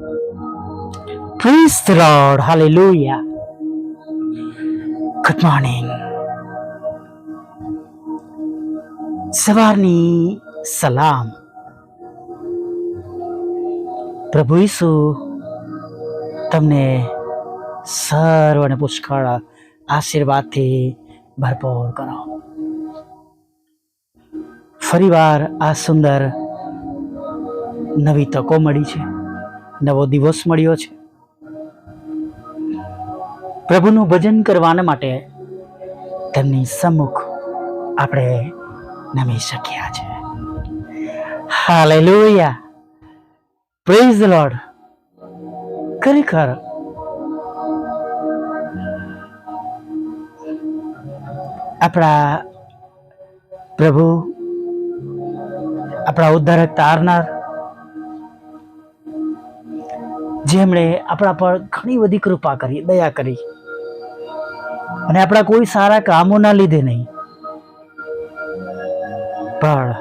Praise the Lord. Hallelujah. Good morning. સવારની સલામ પ્રભુ ઈસુ તમને સર્વ અને પુષ્કળ આશીર્વાદથી ભરપૂર કરો ફરીવાર આ સુંદર નવી તકો મળી છે નવો દિવસ મળ્યો છે. પ્રભુનું ભજન કરવાને માટે તેમની સમ્મુખ આપણે નમી શક્યા છે. હાલેલુયા. પ્રેઝ લોર્ડ ખરેખર આપણા પ્રભુ, આપણા ઉદ્ધારક તારનાર જેમણે આપણા પર ઘણી બધી કૃપા કરી, દયા કરી. અને આપણા કોઈ સારા કામોના લીધે નહીં. પણ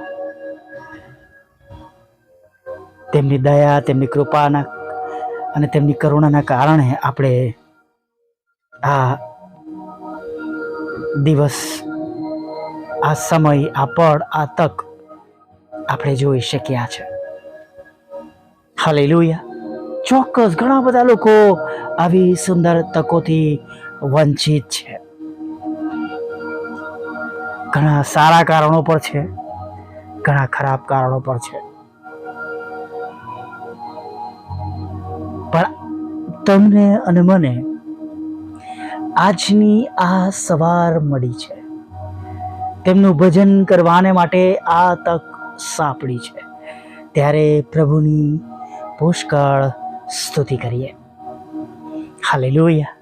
તેમની દયા, તેમની કૃપાના અને તેમની કરુણાના કારણે આપણે આ દિવસ, આ સમય, આ પળ, આ તક આપણે જોઈ શક્યા છે. હાલેલુયા. ચોક્કસ ઘણા બધા લોકો આવી સુંદર તકોથી વંચિત છે. ઘણા સારા કારણો પર છે, ઘણા ખરાબ કારણો પર છે. પણ તમને અને મને આજની આ સવાર મળી છે. તેમનું ભજન કરવાને માટે આ તક સાંપડી છે. ત્યારે પ્રભુની પુષ્કળ સ્તુતિ કરીએ. હાલેલુયા.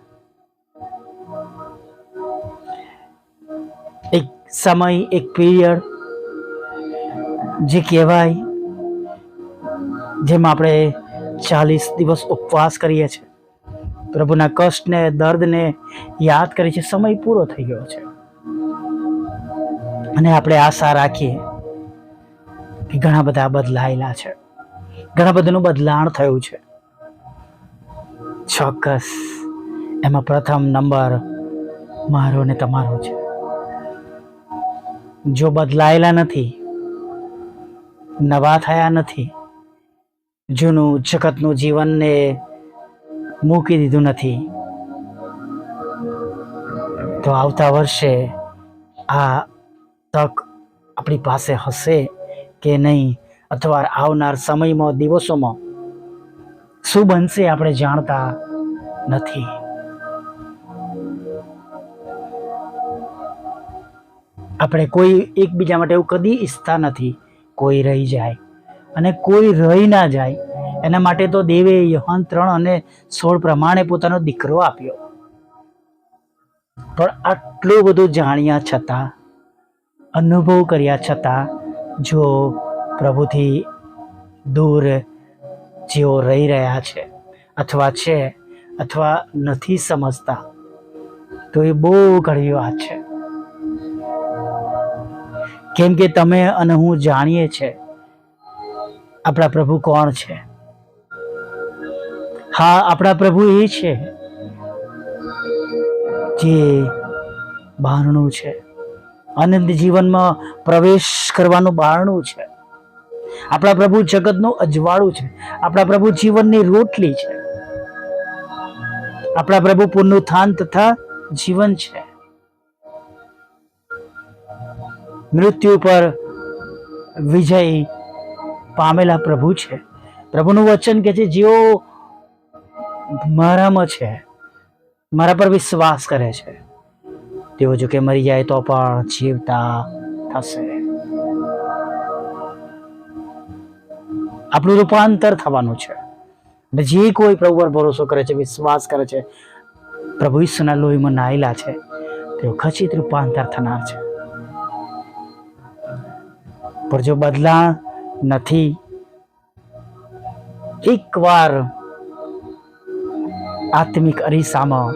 એક સમય, એક પીરિયડ જે કહેવાય, જેમાં આપણે ચાલીસ દિવસ ઉપવાસ કરીએ છીએ. પ્રભુના કષ્ટને, દર્દને યાદ કરીએ છીએ. સમય પૂરો થઈ ગયો છે. અને આપણે આશા રાખીએ કે ઘણા બધા બદલાયેલા છે. ઘણા બધાનું બદલાણ થયું છે. ચોક્કસ. એમાં પ્રથમ નંબર મારો ને તમારો છે. જો બદલાયેલા નથી, નવા થયા નથી, જૂનું જગતનું જીવનને મૂકી દીધું નથી, તો આવતા વર્ષે આ તક આપણી પાસે હશે કે નહીં? અથવા આવનાર સમયમાં, દિવસોમાં શું બનશે આપણે જાણતા નથી. આપણે કોઈ એકબીજા માટે એવું કદી ઈચ્છતા નથી કોઈ રહી જાય અને કોઈ રહી ના જાય. એના માટે તો દેવે યહન ત્રણ અને સોળ પ્રમાણે પોતાનો દીકરો આપ્યો. પણ આટલું બધું જાણ્યા છતાં, અનુભવ કર્યા છતાં, જો પ્રભુથી દૂર જેઓ રહી રહ્યા છે અથવા છે અથવા નથી સમજતા, તો એ બહુ ઘણી વાત છે. કેમ કે તમે અને હું જાણીએ છે આપણા પ્રભુ કોણ છે? હા, આપણા પ્રભુ એ છે જે બારણું છે. આનંદ જીવનમાં પ્રવેશ કરવાનું બારણું છે. આપણા પ્રભુ જગતનું અજવાળું છે. આપણા પ્રભુ જીવનની રોટલી છે. આપણા પ્રભુ પુનરુત્થાન તથા જીવન છે. મૃત્યુ પર વિજય પામેલા પ્રભુ છે. પ્રભુનું વચન કે છે, જેઓ મારામાં છે, મારા પર વિશ્વાસ કરે છે. તેઓ જો કે મરી જાય તો પણ જીવતા થશે. આપણું રૂપાંતર થવાનું છે. અને જે કોઈ પ્રભુ પર ભરોસો કરે છે, વિશ્વાસ કરે છે, પ્રભુ ઈસુના લોહીમાં નાયેલા છે, તેઓ ખચિત રૂપાંતર થનાર છે. પણ જો બદલા નથી, એકવાર આત્મિક અરીસામાં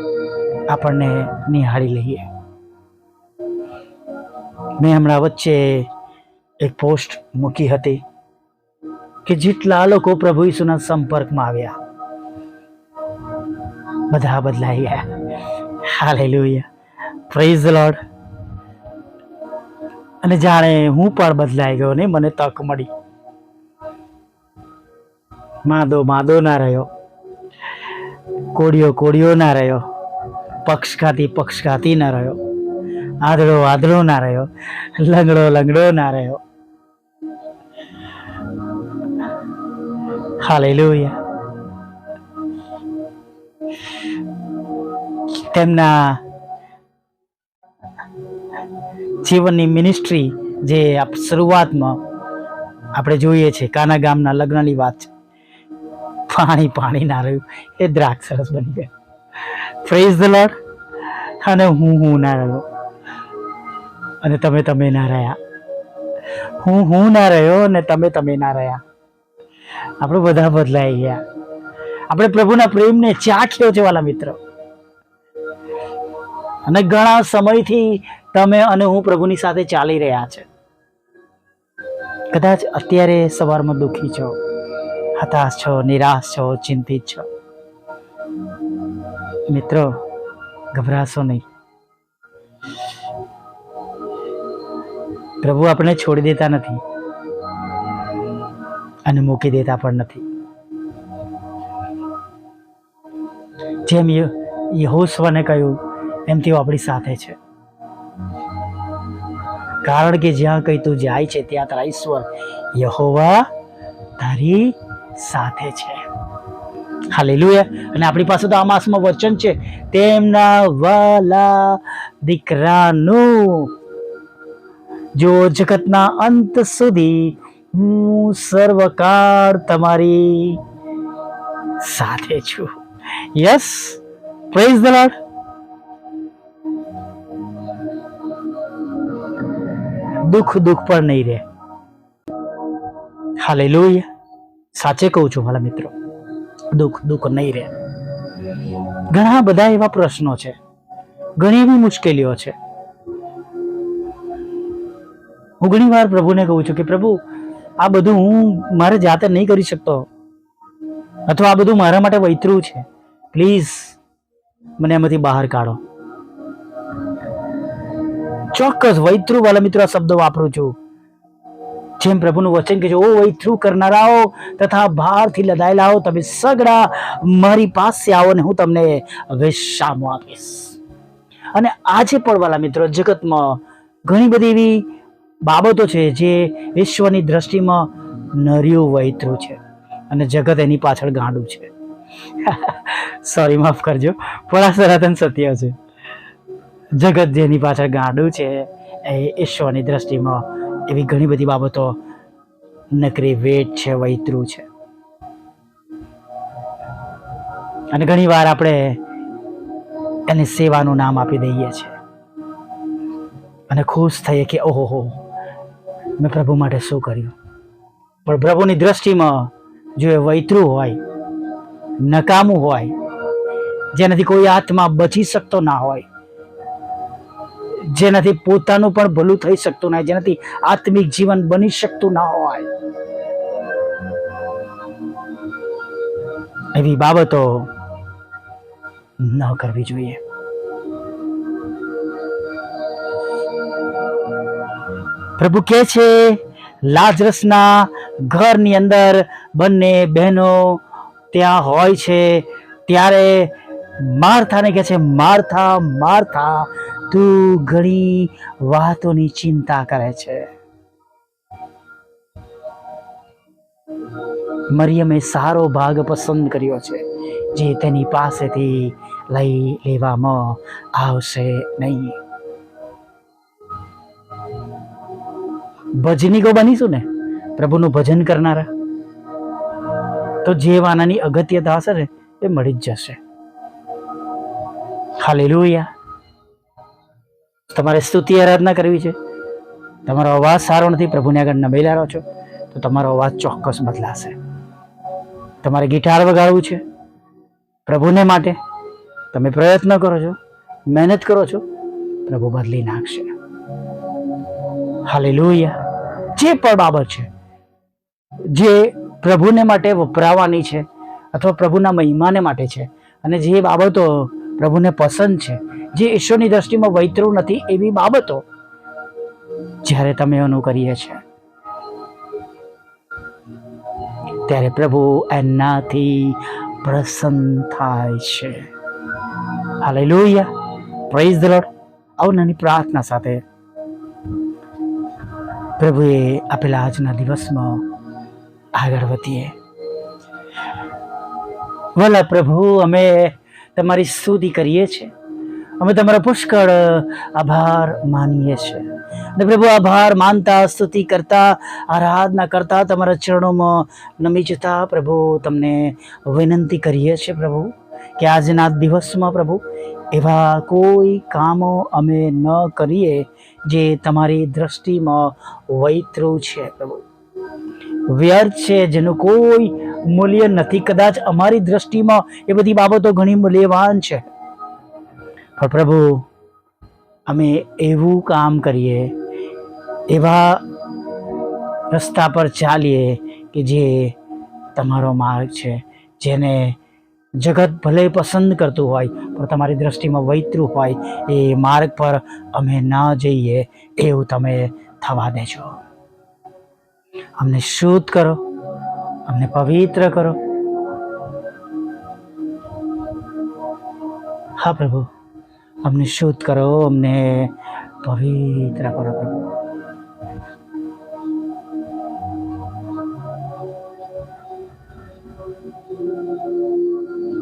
આપણને નિહાળી લઈએ. મેં હમણાં વચ્ચે એક પોસ્ટ મૂકી હતી. કે જેટલા લોકો પ્રભુ ઈસુના સંપર્કમાં આવ્યા, બધા બદલાઈ ગયા હાલેલુયા પ્રેઝ લોર્ડ અને જાણે હું પણ બદલાઈ ગયો ને મને તક મળી. માદો માદો ના રહ્યો. કોડિયો કોડિયો ના રહ્યો. પક્ષઘાતી પક્ષઘાતી ના રહ્યો. આદળો આદળો ના રહ્યો. લંગડો લંગડો ના રહ્યો. હાલેલુયા તેમના જીવનની મિનિસ્ટ્રી જે શરૂઆતમાં આપણે જોઈએ છે, કાના ગામના લગ્નની વાત છે. પાણી પાણી ના રહ્યું. એ દ્રાક્ષ સરસ બની ગયો. ફ્રેઝ ધ લોર્ડ અને હું હું ના રહ્યો. અને તમે તમે ના રહ્યા. હું હું ના રહ્યો અને તમે તમે ના રહ્યા. આપણે બધા બદલાઈ ગયા. આપણે પ્રભુના પ્રેમને ચાખ્યો છે વાલા મિત્ર. અને ઘણા સમયથી તમે અને હું પ્રભુની સાથે ચાલી રહ્યા છે. કદાચ અત્યારે સવારમાં દુઃખી છો, હતાશ છો, નિરાશ છો, ચિંતિત છો. મિત્રો, ગભરાશો નહીં. પ્રભુ આપણે છોડી દેતા નથી. અને મૂકી દેતા પણ નથી. જેમ ય- યહોશવાને કહ્યું, એમ તેઓ આપણી સાથે છે. કારણ કે જ્યાં કઈ તું જાય છે, ત્યાં તારા ઈશ્વર યહોવા તારી સાથે છે. હાલેલુયા. અને આપણી પાસે તો આ માસમાં વચન છે. તેમના વાલા દીકરાનું જો જગતના અંત સુધી હું સર્વકાળ તમારી સાથે છું. યસ પ્રેઝ ધ લોર્ડ દુઃખ દુઃખ પણ નહીં રહે. હાલે લોહી સાચે કહું છું મારા મિત્રો. દુઃખ દુઃખ નહીં રહે. ઘણા બધા એવા પ્રશ્નો છે. ઘણી એવી મુશ્કેલીઓ છે. હું ઘણી વાર પ્રભુને કહું છું કે પ્રભુ આ બધું હું મારે જાતે નહીં કરી શકતો. અથવા આ બધું મારા માટે વૈતરું છે. પ્લીઝ મને એમાંથી બહાર કાઢો. ચોક્કસ વૈતૃ વાલા મિત્રો, આ શબ્દ વાપરું છું. જેમ પ્રભુનું વચન કે જો ઓ વૈતૃ કરનારાઓ, તથા ભારથી લદાયેલાઓ તમે સગડા મારી પાસે આવો ને હું તમને વિશ્રામો આપીશ. અને આજે પણ વાલા મિત્રો, જગતમાં ઘણી બધી એવી બાબતો છે જે વિશ્વની દ્રષ્ટિમાં નર્યું વૈતરું છે અને જગત એની પાછળ ગાંડું છે. સોરી માફ કરજો. પણ આ સનાતન સત્ય છે. જગત જેની પાછળ ગાંડું છે, એ ઈશ્વરની દ્રષ્ટિમાં એવી ઘણી બધી બાબતો નકરી વેટ છે, વૈતરું છે. અને ઘણી વાર આપણે એની સેવાનું નામ આપી દઈએ છીએ. અને ખુશ થઈએ કે ઓહો મેં પ્રભુ માટે શું કર્યું? પણ પ્રભુની દ્રષ્ટિમાં જો એ વૈતરું હોય, નકામું હોય, જેનાથી કોઈ આત્મા બચી શકતો ના હોય, જેનાથી પોતાનું પણ ભલું થઈ શકતું ના જેનાથી આત્મિક જીવન બની શકતું ના હોય. એવી બાબતો ન કરવી જોઈએ. પ્રભુ કે છે, લાજરસના ઘરની અંદર બંને બહેનો ત્યાં હોય છે. ત્યારે માર્થાને કહે છે, માર્થા માર્થા, તું ઘણી વાતોની ચિંતા કરે છે. મરિયમે સારો ભાગ પસંદ કર્યો છે, જે તેની પાસેથી લઈ લેવામાં આવશે નહીં. ભજનીકો બનીશું ને? પ્રભુનું ભજન કરનારા. તો જે વાનાની અગત્યતા હશે ને, એ મળી જ જશે. હાલેલુયા. તમારે સ્તુતિ આરાધના કરવી છે? તમારો અવાજ સારો નથી પ્રભુને આગળ નમેલા રહો છો, તો તમારો અવાજ ચોક્કસ બદલાશે. તમારે ગિટાર વગાડવું છે પ્રભુને માટે. તમે પ્રયત્ન કરો છો, મહેનત કરો છો, પ્રભુ બદલી નાખશે. હાલેલુયા. જે પણ બાબત છે, જે પ્રભુને માટે વપરાવાની છે અથવા પ્રભુના મહિમાને માટે છે અને જે બાબતો પ્રભુને પસંદ છે, જે ઈશ્વરની દ્રષ્ટિમાં વૈતરું નથી એવી બાબતો જ્યારે તમે અનુકરીએ છે, ત્યારે પ્રભુ એનાથી પ્રસન્ન થાય છે. હાલેલુયા. પ્રેઝ ધ આવું નાની પ્રાર્થના સાથે પ્રભુએ આપેલા આજના દિવસમાં આગળ વધીએ. વલા પ્રભુ, અમે તમારી સ્તુતિ કરીએ છીએ. અમે તમારો પુષ્કળ આભાર માનીએ છીએ. અને પ્રભુ, આભાર માનતા, સ્તુતિ કરતા, આરાધના કરતા તમારા ચરણોમાં નમી જતા પ્રભુ, તમને વિનંતી કરીએ છીએ પ્રભુ, કે આજના દિવસમાં પ્રભુ, એવા કોઈ કામો અમે ન કરીએ જે તમારી દ્રષ્ટિમાં વૈતરું છે. પ્રભુ વ્યર્થ છે, જેનું કોઈ મૂલ્ય નથી. કદાચ અમારી દ્રષ્ટિમાં એ બધી બાબતો ઘણી મૂલ્યવાન છે. પણ પ્રભુ, અમે એવું કામ કરીએ, એવા રસ્તા પર ચાલીએ કે જે તમારો માર્ગ છે, જેને જગત ભલે પસંદ કરતું હોય, પણ તમારી દ્રષ્ટિમાં વૈતરું હોય, એ માર્ગ પર અમે ન જઈએ એવું તમે થવા દેજો. અમને શુદ્ધ કરો, અમને પવિત્ર કરો. હા પ્રભુ, અમને શુદ્ધ કરો, અમને પવિત્ર કરો પ્રભુ.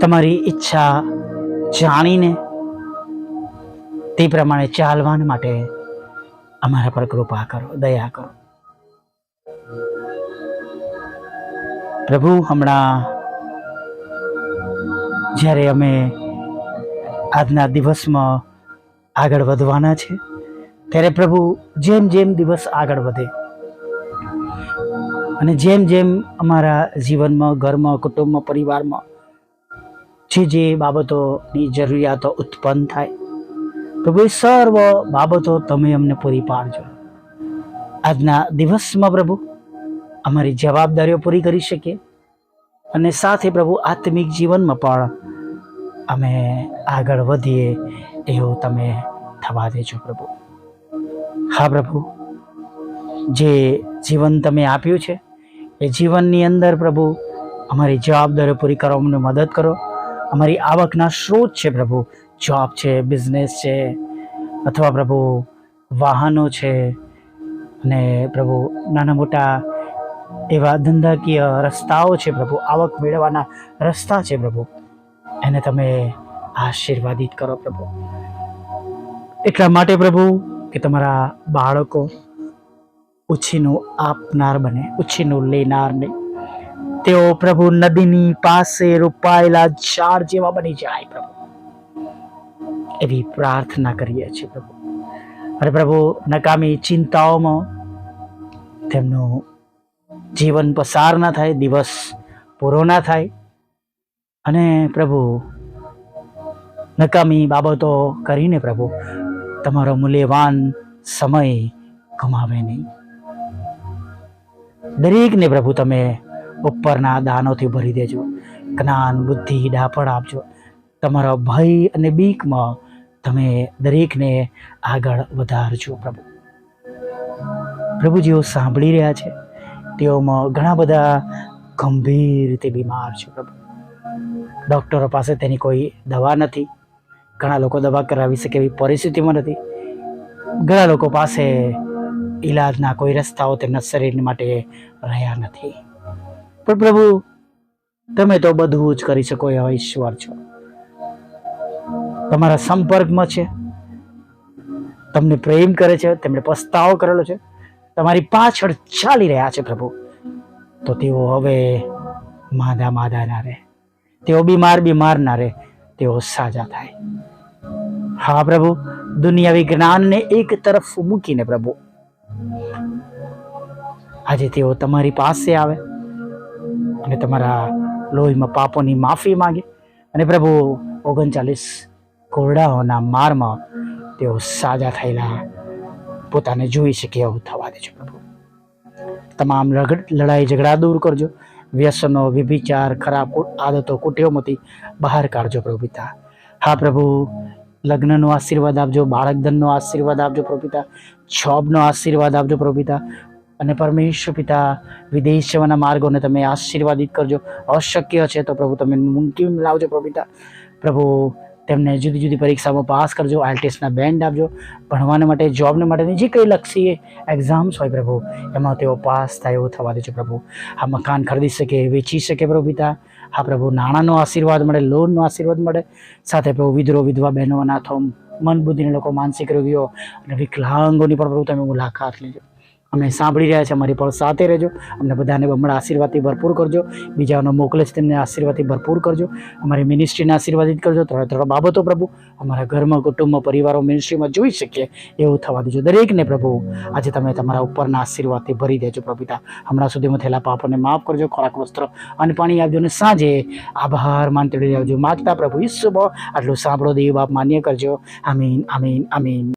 તમારી ઈચ્છા જાણીને તે પ્રમાણે ચાલવા માટે અમારા પર કૃપા કરો, દયા કરો. પ્રભુ, હમણાં જ્યારે અમે આજના દિવસમાં આગળ વધવાના છે, ત્યારે પ્રભુ જેમ જેમ દિવસ આગળ વધે અને જેમ જેમ અમારા જીવનમાં, ઘરમાં, કુટુંબમાં, પરિવારમાં જે જે બાબતોની જરૂરિયાતો ઉત્પન્ન થાય પ્રભુ સર્વ બાબતો તમે અમને પૂરી પાડજો. આજના દિવસમાં પ્રભુ, અમારી જવાબદારીઓ પૂરી કરી શકીએ અને સાથે પ્રભુ આત્મિક જીવનમાં પણ અમે આગળ વધીએ એવું તમે થવા દેજો પ્રભુ. હા પ્રભુ, જે જીવન તમે આપ્યું છે, એ જીવનની અંદર પ્રભુ અમારી જવાબદારીઓ પૂરી કરવા અમને મદદ કરો. અમારી આવકના સ્ત્રોત છે પ્રભુ. જોબ છે બિઝનેસ છે, અથવા પ્રભુ વાહનો છે. અને પ્રભુ નાના મોટા એવા ધંધાકીય રસ્તાઓ છે પ્રભુ. આવક મેળવવાના રસ્તા છે પ્રભુ. એને તમે આશીર્વાદિત કરો પ્રભુ. એટલા માટે પ્રભુ કે તમારા બાળકો ઉછીનું આપનાર બને, ઉછીનું લેનાર નહીં. તેઓ પ્રભુ નદીની પાસે રૂપાયેલા ઝાડ જેવા બની જાય પ્રભુ. એવી પ્રાર્થના કરીએ છીએ પ્રભુ. અને પ્રભુ, નકામી ચિંતાઓમાં તેમનું જીવન પસાર ના થાય, દિવસ પૂરો ના થાય. અને પ્રભુ, નકામી બાબતો કરીને પ્રભુ, તમારો મૂલ્યવાન સમય ગુમાવે નહીં. દરેકને પ્રભુ તમે ઉપરના દાનોથી ભરી દેજો. જ્ઞાન, બુદ્ધિ, ડાપણ આપજો. તમારા ભય અને બીકમાં તમે દરેકને આગળ વધારજો પ્રભુ. પ્રભુ જેઓ સાંભળી રહ્યા છે. તેઓમાં ઘણા બધા ગંભીર રીતે બીમાર છે પ્રભુ. ડૉક્ટરો પાસે તેની કોઈ દવા નથી. ઘણા લોકો દવા કરાવી શકે એવી પરિસ્થિતિમાં નથી. ઘણા લોકો પાસે ઈલાજના કોઈ રસ્તાઓ તેમના શરીર માટે રહ્યા નથી. પણ પ્રભુ, તમે તો બધું જ કરી શકો એવા ઈશ્વર છો. તમારા સંપર્કમાં છે. તમને પ્રેમ કરે છે, તેમણે પસ્તાવો કરેલો છે. તમારી પાછળ ચાલી રહ્યા છે પ્રભુ. તો તેઓ હવે માદા માદા ના રહે. તેઓ બીમાર બીમાર ના રહે. તેઓ સાજા થાય. હા પ્રભુ, દુનિયાવી જ્ઞાનને એક તરફ મૂકીને પ્રભુ. આજે તેઓ તમારી પાસે આવે. અને તમારા લોહીમાં પાપોની માફી માંગે. અને પ્રભુ, ઓગણચાલીસ કોરડાઓના મારમાં તેઓ સાજા થયેલા. પોતાને જોઈ શકે એવું થવા દેજો પ્રભુ. તમામ લડાઈ, ઝઘડા દૂર કરજો. વ્યસનો વિભિચાર ખરાબ આદતો કુટેવમાંથી બહાર કાઢજો પ્રભુ હા પ્રભુ, લગ્નનો આશીર્વાદ આપજો, બાળકધનનો આશીર્વાદ આપજો પ્રભુ પિતા. આશીર્વાદ આપજો પ્રભુ અને પરમેશ્વર પિતા વિદેશ જવાના માર્ગોને તમે આશીર્વાદિત કરજો. અશક્ય છે તો પ્રભુ તમે મુમકિન લાવજો પ્રભુ પિતા. પ્રભુ, તેમને જુદી જુદી પરીક્ષામાં પાસ કરજો, આઈએલટીએસના બેન્ડ આપજો. ભણવાને માટે, જોબને માટેની જે કંઈ લક્ષી એક્ઝામ્સ હોય પ્રભુ, એમાં તેઓ પાસ થાય એવું થવા દેજો પ્રભુ. આ મકાન ખરીદી શકે, વેચી શકે પ્રભુ પિતા. હા, પ્રભુ, નાણાંનો આશીર્વાદ મળે, લોનનો આશીર્વાદ મળે. સાથે પ્રભુ, વિધરો, વિધવા, બહેનો, અનાથો મન બુદ્ધિને લોકો, માનસિક રોગીઓ અને વિકલાંગોની પણ પ્રભુ તમે મુલાકાત લેજો. અમે સાંભળી રહ્યા છે અમારી પણ સાથે રહેજો. અમને બધાને બમણા આશીર્વાદથી ભરપૂર કરજો. બીજાઓનો મોકલે છે તેમને આશીર્વાદથી ભરપૂર કરજો. અમારી મિનિસ્ટ્રીને આશીર્વાદિત કરજો. ત્રણે ત્રણ બાબતો પ્રભુ, અમારા ઘરમાં, કુટુંબમાં, પરિવારો મિનિસ્ટ્રીમાં જોઈ શકીએ એવું થવા દેજો. દરેકને પ્રભુ, આજે તમે તમારા ઉપરના આશીર્વાદથી ભરી દેજો પ્રભુતા. હમણાં સુધીમાં થયેલા પાપોને માફ કરજો, ખોરાક, વસ્ત્ર અને પાણી આપજો અને સાંજે આભાર માનતી આવજો માગતા પ્રભુ ઈશ્વર આટલું સાંભળો દેવ બાપ માન્ય કરજો. આમીન આમીન આમીન.